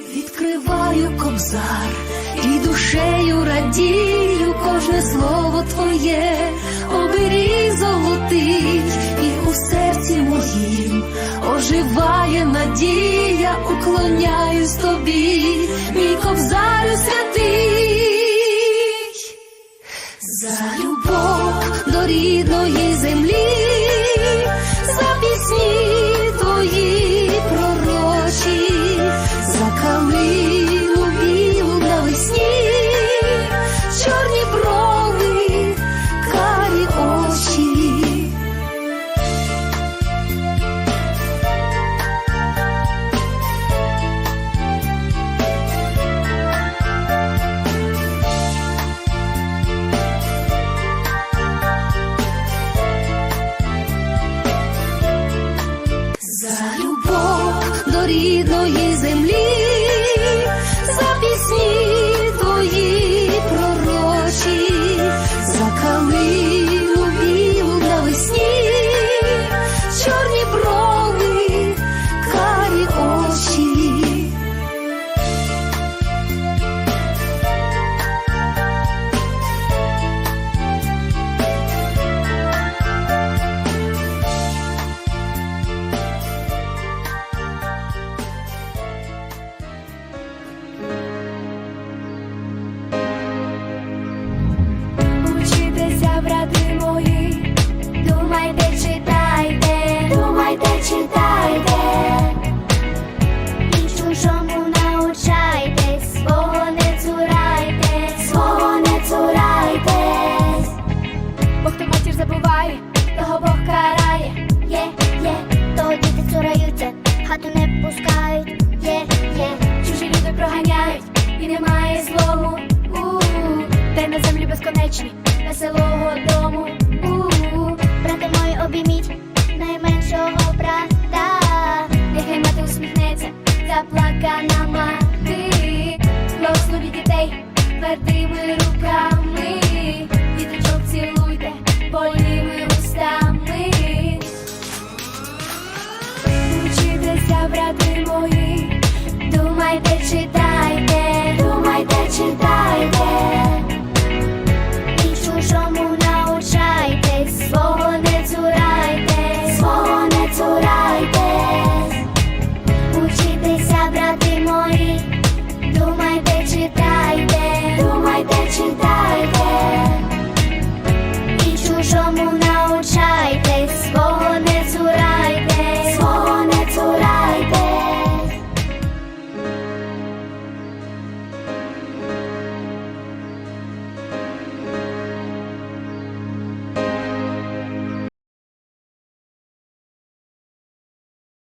Відкриваю кобзар і душею радію кожне слово твоє, оберіг золотий, і у серці моїм оживає надія, уклоняюсь тобі, мій кобзарю No. you хату не пускають. Є, є, чужі люди проганяють, і немає злому. У-у-у. Де на землі безконечні, веселого дому. У-у-у. Брати мої обійміть найменшого брата. Нехай мати усміхнеться, заплакана мати. Благословіть дітей твердими руками. думайте, читайте, думайте, читайте, і чужому научайтесь, свого не цурайтесь, свого не цурайтесь. Учитеся, брати мої, думайте, читайте, думайте, читайте.